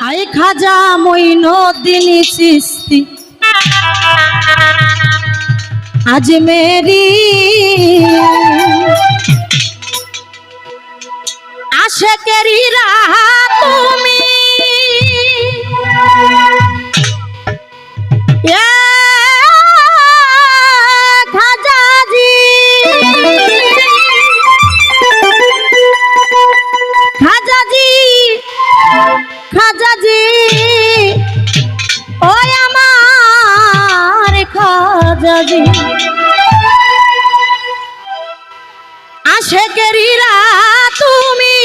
I Khwaja Moinuddin Chishti আজ Mary. আশেকেরি রাহা তুমি খাজাজি আশেকেরিরা তুমি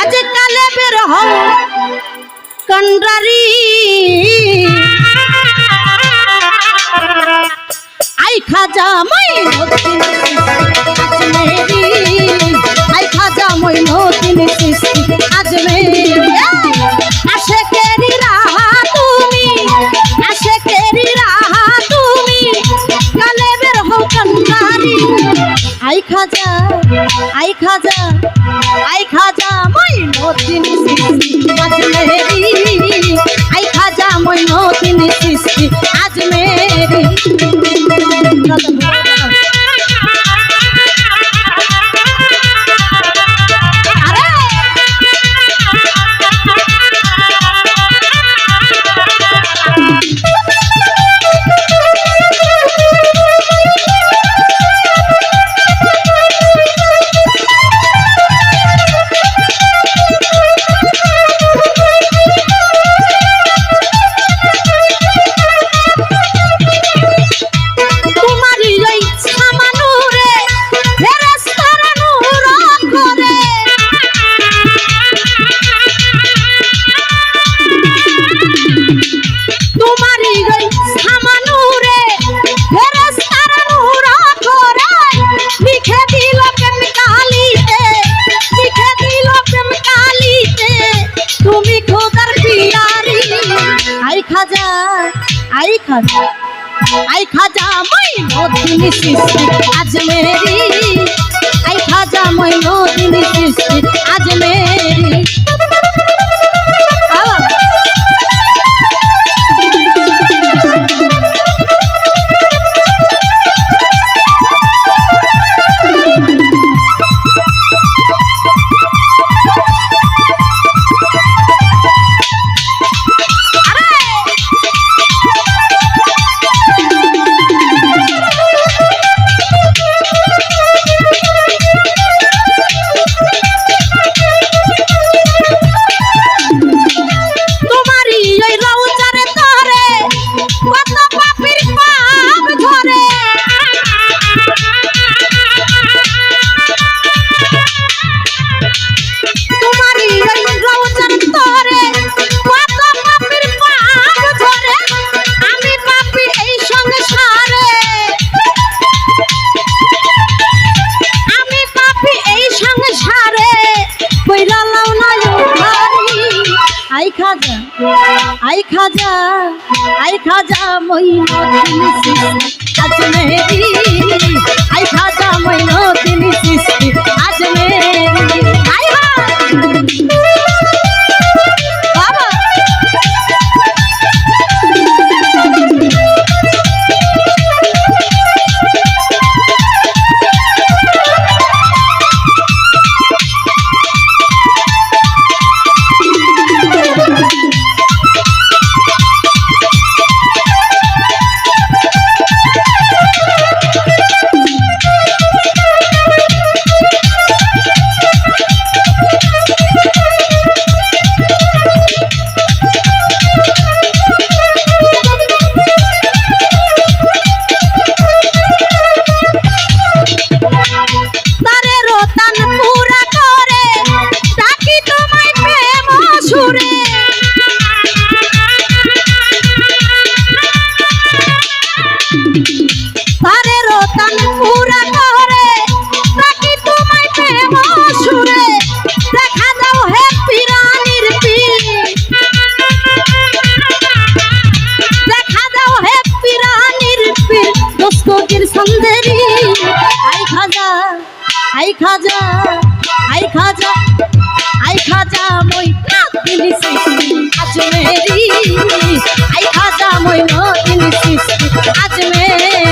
আজ কালে বের হও কন্ডারি। আই খাজা মই আজমেরি আই খাজা মই নতুন সৃষ্টি আজমেরি আশেকেরি আই খাজা আই খাজা আই খাজা মই নতুন সৃষ্টি। আজমেরি আই খাজা মই নতুন সৃষ্টি। আজমেরি খাজা, আই খাজা আই খাজা মই নদিন সৃষ্টি, আজ মেরি, আই খাজা মই নদিন সৃষ্টি, আজ মেরি। আই খাজা আই খাজা মই সৃষ্টি আজ মেরি প্রাণ খাজা আই খাজা আই খাজা মই না দিলি সৃষ্টি আজ মেরি আই খাজা মই না দিলি সৃষ্টি আজ মেরি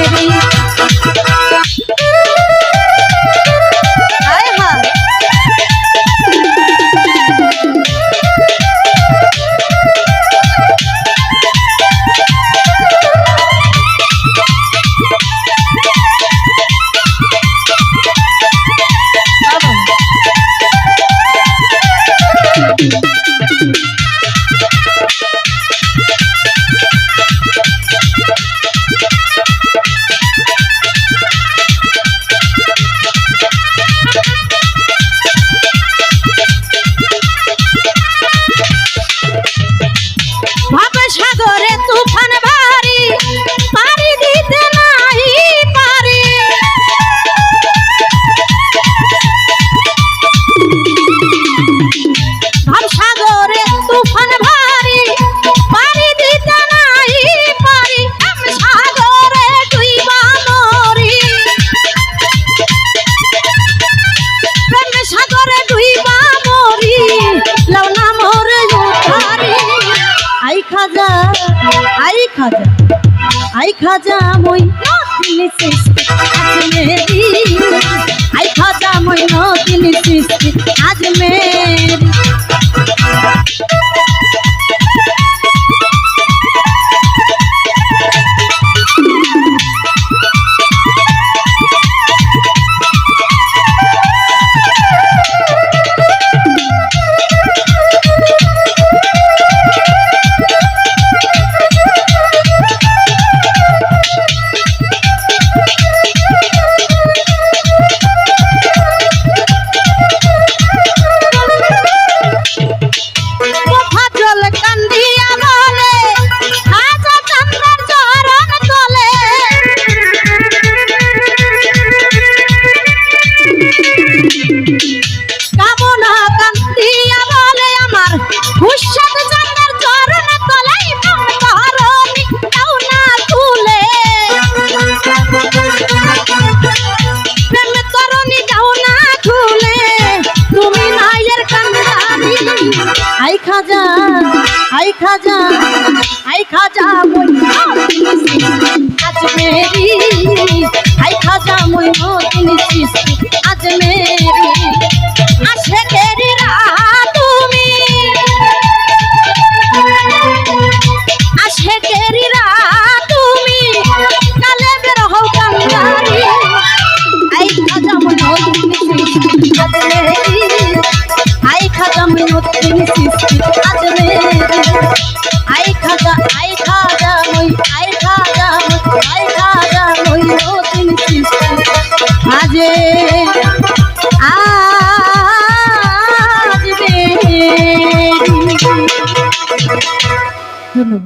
আই খাজা মই নদিন সৃষ্টি আজ মেরি আই খাজা মই নদিন সৃষ্টি আজ মেরি খাজা আই খাজা আই খাজা মই আজ মেরি আই খাজা মই নতুন সৃষ্টি, আজ মেরি। আসবে আসবে ধন্যবাদ।